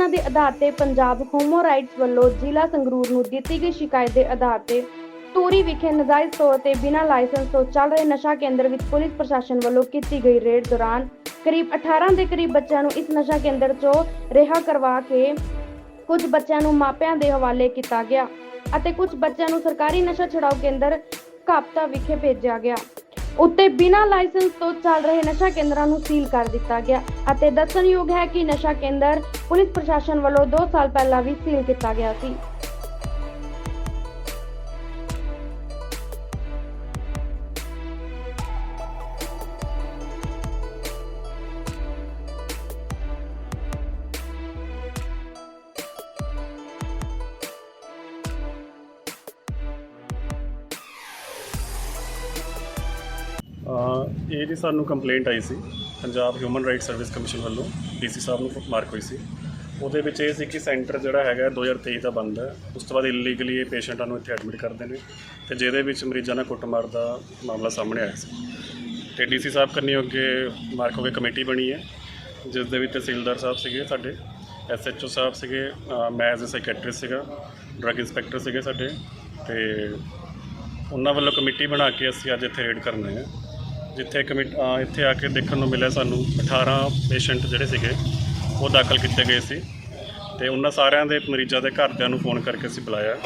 ਸੂਚਨਾ ਦੇ ਆਧਾਰ ਤੇ ਪੰਜਾਬ ਹਿਊਮਨ ਰਾਈਟਸ ਵੱਲੋਂ ਜ਼ਿਲ੍ਹਾ ਸੰਗਰੂਰ ਨੂੰ ਦਿੱਤੀ ਗਈ ਸ਼ਿਕਾਇਤ ਦੇ ਆਧਾਰ ਤੇ ਤੂਰੀ ਵਿਖੇ ਨਜਾਇਜ਼ ਤੌਰ ਤੇ ਬਿਨਾਂ ਲਾਇਸੈਂਸ ਤੋਂ ਚੱਲ ਰਹੇ ਨਸ਼ਾ ਕੇਂਦਰ ਵਿੱਚ ਪੁਲਿਸ ਪ੍ਰਸ਼ਾਸਨ ਵੱਲੋਂ ਕੀਤੀ ਗਈ ਰੇਡ ਦੌਰਾਨ ਕਰੀਬ 18 ਦੇ ਕਰੀਬ ਬੱਚਿਆਂ ਨੂੰ ਇਸ ਨਸ਼ਾ ਕੇਂਦਰ 'ਚੋਂ ਰਿਹਾ ਕਰਵਾ ਕੇ ਕੁਝ ਬੱਚਿਆਂ ਨੂੰ ਮਾਪਿਆਂ ਦੇ ਹਵਾਲੇ ਕੀਤਾ ਗਿਆ ਅਤੇ ਕੁਝ ਬੱਚਿਆਂ ਨੂੰ ਸਰਕਾਰੀ ਨਸ਼ਾ ਛੁਡਾਊ ਕੇਂਦਰ ਕਾਪਤਾ ਵਿਖੇ ਭੇਜਿਆ ਗਿਆ। ਉੱਤੇ ਬਿਨਾਂ ਲਾਇਸੈਂਸ ਤੋਂ ਚੱਲ ਰਹੇ ਨਸ਼ਾ ਕੇਂਦਰਾਂ ਨੂੰ ਸੀਲ ਕਰ ਦਿੱਤਾ ਗਿਆ ਅਤੇ ਦੱਸਣਯੋਗ ਹੈ ਕਿ ਨਸ਼ਾ ਕੇਂਦਰ ਪੁਲਿਸ ਪ੍ਰਸ਼ਾਸਨ ਵੱਲੋਂ 2 ਸਾਲ ਪਹਿਲਾਂ ਵੀ ਸੀਲ ਕੀਤਾ ਗਿਆ ਸੀ। ਇਹ ਜੀ ਸਾਨੂੰ ਕੰਪਲੇਂਟ ਆਈ ਸੀ, Punjab human right service commission ਵੱਲੋਂ ਡੀਸੀ ਸਾਹਿਬ ਨੂੰ ਮਾਰਕ ਹੋਈ ਸੀ। ਉਹਦੇ ਵਿੱਚ ਇਹ ਸੀ ਕਿ ਸੈਂਟਰ ਜਿਹੜਾ ਹੈਗਾ 2023 ਦਾ ਬੰਦ ਹੈ। ਉਸ ਤੋਂ ਬਾਅਦ ਇਲੀਗਲੀ ਇਹ ਪੇਸ਼ੈਂਟਾਂ ਨੂੰ ਇੱਥੇ ਐਡਮਿਟ ਕਰਦੇ ਨੇ। ਤੇ ਜਿਹਦੇ ਵਿੱਚ ਮਰੀਜ਼ਾਂ ਨਾਲ ਕੁੱਟਮਾਰ ਦਾ ਮਾਮਲਾ ਸਾਹਮਣੇ ਆਇਆ ਸੀ। ਤੇ ਡੀਸੀ ਸਾਹਿਬ ਕੰਨੀ ਅੱਗੇ ਮਾਰਕ ਹੋ ਕੇ ਕਮੇਟੀ ਬਣੀ ਹੈ, ਜਿਸ ਦੇ ਵਿੱਚ ਤਹਿਸੀਲਦਾਰ ਸਾਹਿਬ ਸੀਗੇ ਸਾਡੇ ਐਸਐਚਓ ਸਾਹਿਬ ਸੀਗੇ, ਅਹ ਮੈਂ ਐਜ਼ ਅ ਸਾਈਕੈਟ੍ਰਿਸਟ ਸੀਗਾ ਡਰੱਗ ਇੰਸਪੈਕਟਰ ਸੀਗੇ ਸਾਡੇ। ਤੇ ਉਹਨਾਂ ਵੱਲੋਂ ਕਮੇਟੀ ਬਣਾ ਕੇ ਅਸੀਂ ਅੱਜ ਇੱਥੇ ਰੇਡ ਕਰਨੇ ਹੈ ਜਿੱਥੇ ਕਮੇਟੀ ਇੱਥੇ ਆ ਕੇ ਦੇਖਣ ਨੂੰ ਮਿਲਿਆ ਸਾਨੂੰ 18 ਪੇਸ਼ੈਂਟ ਜਿਹੜੇ ਸੀਗੇ ਉਹ ਦਾਖਲ ਕੀਤੇ ਗਏ ਸੀ। ਤੇ ਉਹਨਾਂ ਸਾਰਿਆਂ ਦੇ ਮਰੀਜ਼ਾਂ ਦੇ ਘਰਦਿਆਂ ਨੂੰ ਫੋਨ ਕਰਕੇ ਅਸੀਂ ਬੁਲਾਇਆ।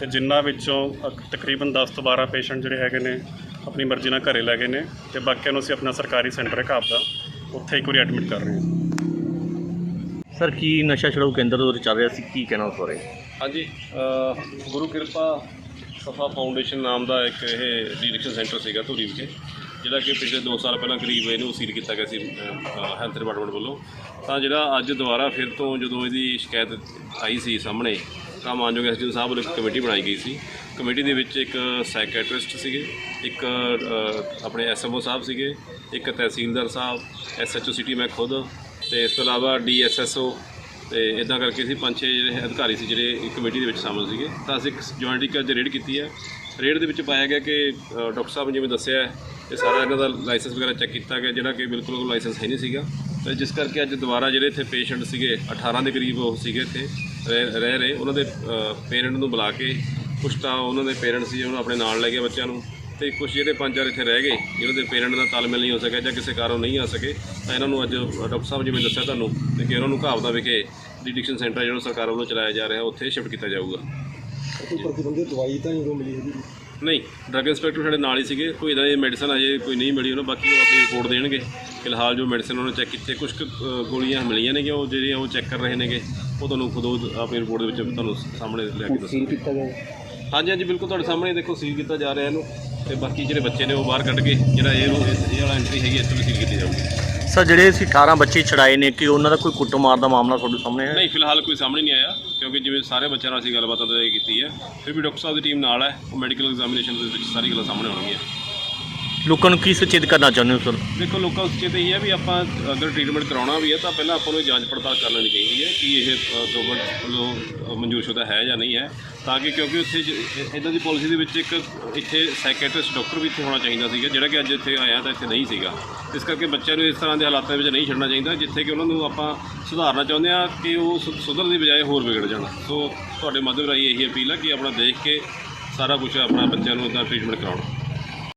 ਤੇ ਜਿਨ੍ਹਾਂ ਵਿੱਚੋਂ ਅਕ- ਤਕਰੀਬਨ 10 ਤੋਂ 12 ਪੇਸ਼ੈਂਟ ਜਿਹੜੇ ਹੈਗੇ ਨੇ ਆਪਣੀ ਮਰਜ਼ੀ ਨਾਲ ਘਰੇ ਲੈ ਗਏ ਨੇ ਤੇ ਬਾਕੀਆਂ ਨੂੰ ਅਸੀਂ ਆਪਣਾ ਸਰਕਾਰੀ ਸੈਂਟਰ ਹੈ ਘਾਬ ਦਾ ਉੱਥੇ ਇੱਕ ਵਾਰੀ ਐਡਮਿਟ ਕਰ ਰਹੇ ਹਾਂ। ਸਰ ਕੀ ਨਸ਼ਾ ਛੁਡਾਊ ਕੇਂਦਰ ਉਰੇ ਚੱਲ ਰਿਹਾ ਸੀ? ਕੀ ਕਹਿਣਾ ਉਸ ਬਾਰੇ? ਹਾਂਜੀ ਗੁਰੂ ਕਿਰਪਾ ਸਫਾ ਫਾਊਂਡੇਸ਼ਨ ਨਾਮ ਦਾ ਇੱਕ ਇਹ ਡੀਡਿਕਸ਼ਨ ਸੈਂਟਰ ਸੀਗਾ ਧੂਰੀ ਵਿਖੇ। ਜਿਹੜਾ ਕਿ ਪਿਛਲੇ 2 ਸਾਲ ਪਹਿਲਾਂ ਕਰੀਬ ਇਹਨੂੰ ਸੀਲ ਕੀਤਾ ਗਿਆ ਸੀ ਹੈਲਥ ਡਿਪਾਰਟਮੈਂਟ ਵੱਲੋਂ। ਤਾਂ ਜਿਹੜਾ ਅੱਜ ਦੁਬਾਰਾ ਫਿਰ ਤੋਂ ਜਦੋਂ ਇਹਦੀ ਸ਼ਿਕਾਇਤ ਆਈ ਸੀ ਸਾਹਮਣੇ ਤਾਂ ਮਾਨਯੋਗ ਐਸਡੀਓ ਸਾਹਿਬ ਵੱਲੋਂ ਇੱਕ ਕਮੇਟੀ ਬਣਾਈ ਗਈ ਸੀ। ਕਮੇਟੀ ਦੇ ਵਿੱਚ ਇੱਕ ਸਾਈਕੈਟ੍ਰਿਸਟ ਸੀਗੇ ਇੱਕ ਅਹ, ਆਪਣੇ ਐਸਐਮਓ ਸਾਹਿਬ ਸੀਗੇ ਇੱਕ ਤਹਿਸੀਲਦਾਰ ਸਾਹਿਬ ਐਸਐਚਓ ਸਿਟੀ ਮੈਂ ਖੁਦ ਤੇ ਇਸ ਤੋਂ ਇਲਾਵਾ ਡੀਐਸਐਸਓ ਤੇ ਇਦਾਂ ਕਰਕੇ ਅਸੀਂ ਪੰਜ ਛੇ ਜਿਹੜੇ ਅਧਿਕਾਰੀ ਸੀ ਜਿਹੜੇ ਇੱਕ ਕਮੇਟੀ ਦੇ ਵਿੱਚ ਸ਼ਾਮਲ ਸੀਗੇ। ਤਾਂ ਅਸੀਂ ਇੱਕ ਜੁਆਇੰਟ ਇੱਕ ਅੱਜ ਰੇਡ ਕੀਤੀ ਹੈ। ਰੇਡ ਦੇ ਵਿੱਚ ਪਾਇਆ ਗਿਆ ਕਿ ਅ, ਡਾਕਟਰ ਸਾਹਿਬ ਨੇ ਜਿਵੇਂ ਦੱਸਿਆ ਹੈ, ਇਹ ਸਾਰਾ ਇਹਨਾਂ ਦਾ ਲਾਇਸੈਂਸ ਵਗੈਰਾ ਚੈੱਕ ਕੀਤਾ ਗਿਆ ਜਿਹੜਾ ਕਿ ਬਿਲਕੁਲ ਉਹ ਲਾਇਸੈਂਸ ਹੈ ਨਹੀਂ ਸੀਗਾ। ਤੇ ਜਿਸ ਕਰਕੇ ਅੱਜ ਦੁਬਾਰਾ ਜਿਹੜੇ ਇੱਥੇ ਪੇਸ਼ੈਂਟ ਸੀਗੇ 18 ਦੇ ਕਰੀਬ ਉਹ ਸੀਗੇ ਇੱਥੇ ਰਹਿ ਰਹਿ ਰਹੇ ਉਹਨਾਂ ਦੇ ਪੇਰੈਂਟ ਨੂੰ ਬੁਲਾ ਕੇ ਕੁਛ ਤਾਂ ਉਹਨਾਂ ਦੇ ਪੇਰੈਂਟਸ ਸੀ ਉਹਨਾਂ ਆਪਣੇ ਨਾਲ ਲੈ ਗਏ ਬੱਚਿਆਂ ਨੂੰ। ਤੇ ਕੁਝ ਜਿਹੜੇ ਪੰਜ ਚਾਰ ਇੱਥੇ ਰਹਿ ਗਏ ਜਿਹਨਾਂ ਦੇ ਪੇਰੈਂਟ ਦਾ ਤਾਲਮੇਲ ਨਹੀਂ ਹੋ ਸਕਿਆ ਜਾਂ ਕਿਸੇ ਕਾਰਨ ਨਹੀਂ ਆ ਸਕੇ ਤਾਂ ਇਹਨਾਂ ਨੂੰ ਅੱਜ ਡਾਕਟਰ ਸਾਹਿਬ ਜਿਵੇਂ ਦੱਸਿਆ ਤੁਹਾਨੂੰ ਤੇ ਕਿ ਉਹਨਾਂ ਨੂੰ ਘਾਵਦਾ ਵਿਖੇ ਡਿਡਿਕਸ਼ਨ ਸੈਂਟਰ ਜਿਹੜਾ ਸਰਕਾਰ ਵੱਲੋਂ ਚਲਾਇਆ ਜਾ ਰਿਹਾ ਉੱਥੇ ਸ਼ਿਫਟ ਕੀਤਾ ਜਾਊਗਾ। ਕੋਈ ਪ੍ਰਤੀਬੰਧਿਤ ਦਵਾਈ ਤਾਂ ਨਹੀਂ ਮਿਲੀ ਹੈਗੀ। ਨਹੀਂ ਡਰੱਗ ਇੰਸਪੈਕਟਰ ਸਾਡੇ ਨਾਲ ਹੀ ਸੀਗੇ। ਕੋਈ ਇਦਾਂ ਦੀ ਮੈਡੀਸਨ ਅਜੇ ਕੋਈ ਨਹੀਂ ਮਿਲੀ ਉਹਨਾਂ ਬਾਕੀ ਉਹ ਆਪਣੀ ਰਿਪੋਰਟ ਦੇਣਗੇ। ਫਿਲਹਾਲ ਜੋ ਮੈਡੀਸਨ ਉਹਨਾਂ ਚੈੱਕ ਕੀਤੇ ਕੁਝ ਗੋਲੀਆਂ ਮਿਲੀਆਂ ਨੇਗੀਆਂ ਉਹ ਜਿਹੜੀਆਂ ਉਹ ਚੈੱਕ ਕਰ ਰਹੇ ਨੇਗੇ। ਉਹ ਤੁਹਾਨੂੰ ਖੁਦ ਉਹ ਆਪਣੀ ਰਿਪੋਰਟ ਦੇ ਵਿੱਚ ਤੁਹਾਨੂੰ ਸਾਹਮਣੇ ਲੈ ਕੇ ਦੱਸਾਂਗੇ ਕੀਤਾ ਗਿਆ। ਹਾਂਜੀ ਹਾਂਜੀ ਬਿਲਕੁਲ ਤੁਹਾਡੇ ਸਾਹਮਣੇ ਦੇਖੋ ਸੀਲ ਕੀਤਾ ਜਾ ਰਿਹਾ ਇਹਨੂੰ। ਤੇ ਬਾਕੀ ਜਿਹੜੇ ਬੱਚੇ ਨੇ ਉਹ ਬਾਹਰ ਕੱਢ ਕੇ ਜਿਹੜਾ ਇਹ ਇਹ ਇਹ ਵਾਲਾ ਐਂਟਰੀ ਹੈਗੀ ਇਸ ਤੋਂ ਵੀ ਸੀਲ ਕੀਤੀ ਜਾਊਗੀ। ਸਰ ਜਿਹੜੇ ਅਸੀਂ 18 ਬੱਚੇ ਛੜਾਏ ਨੇ ਕਿ ਉਹਨਾਂ ਦਾ ਕੋਈ ਕੁੱਟਮਾਰ ਦਾ ਮਾਮਲਾ ਤੁਹਾਡੇ ਸਾਹਮਣੇ ਹੈ ਨਹੀਂ ਫਿਲਹਾਲ ਕੋਈ ਸਾਹਮਣੇ ਨਹੀਂ ਆਇਆ ਕਿਉਂਕਿ ਜਿਵੇਂ ਸਾਰੇ ਬੱਚਿਆਂ ਨਾਲ ਅਸੀਂ ਗੱਲਬਾਤ ਤਾਂ ਕੀਤੀ ਹੈ ਫਿਰ ਵੀ ਡਾਕਟਰ ਸਾਹਿਬ ਦੀ ਟੀਮ ਨਾਲ ਹੈ ਉਹ ਮੈਡੀਕਲ ਐਗਜ਼ਾਮੀਨੇਸ਼ਨ ਦੇ ਵਿੱਚ ਸਾਰੀ ਗੱਲਾਂ ਸਾਹਮਣੇ ਆਉਣਗੀਆਂ। ਲੋਕਾਂ ਨੂੰ ਕੀ ਸੁਚੇਤ ਕਰਨਾ ਚਾਹੁੰਦੇ ਹੋ ਸਰ? ਦੇਖੋ ਲੋਕਾਂ ਨੂੰ ਸਚੇਤ ਇਹ ਹੈ ਵੀ ਆਪਾਂ ਅਗਰ ਟ੍ਰੀਟਮੈਂਟ ਕਰਾਉਣਾ ਵੀ ਹੈ ਤਾਂ ਪਹਿਲਾਂ ਆਪਾਂ ਨੂੰ ਜਾਂਚ ਪੜਤਾਲ ਕਰ ਲੈਣੀ ਚਾਹੀਦੀ ਹੈ ਕਿ ਇਹ ਗਵਰਨਮੈਂਟ ਵੱਲੋਂ ਅ, ਮਨਜ਼ੂਰਸ਼ੁਦਾ ਹੈ ਜਾਂ ਨਹੀਂ ਹੈ। ਤਾਂ ਕਿ ਕਿਉਂਕਿ ਉੱਥੇ ਇਦਾਂ ਦੀ ਪਾਲਿਸੀ ਦੇ ਵਿੱਚ ਇੱਕ ਇੱਥੇ ਸਾਈਕੈਟ੍ਰਿਸਟ ਡਾਕਟਰ ਵੀ ਇੱਥੇ ਹੋਣਾ ਚਾਹੀਦਾ ਸੀਗਾ, ਜਿਹੜਾ ਕਿ ਅੱਜ ਇੱਥੇ ਆਇਆ ਤਾਂ ਇੱਥੇ ਨਹੀਂ ਸੀਗਾ। ਇਸ ਕਰਕੇ ਬੱਚਿਆਂ ਨੂੰ ਇਸ ਤਰ੍ਹਾਂ ਦੇ ਹਾਲਾਤਾਂ ਵਿੱਚ ਨਹੀਂ ਛੱਡਣਾ ਚਾਹੀਦਾ, ਜਿੱਥੇ ਕਿ ਉਹਨਾਂ ਨੂੰ ਆਪਾਂ ਸੁਧਾਰਨਾ ਚਾਹੁੰਦੇ ਆ ਕਿ ਉਹ ਸੁ- ਸੁਧਰਨ ਦੀ ਬਜਾਏ ਹੋਰ ਵਿਗੜ ਜਾਣ। ਸੋ ਤੁਹਾਡੇ ਮਾਧਿਅਮ ਰਾਹੀਂ ਇਹੀ ਅਪੀਲ ਹੈ ਕਿ ਆਪਣਾ ਦੇਖ ਕੇ ਸਾਰਾ ਕੁਝ ਆਪਣਾ ਬੱਚਿਆਂ ਨੂੰ ਇੱਦਾਂ ਟ੍ਰੀਟਮੈਂਟ ਕਰਾਉਣਾ।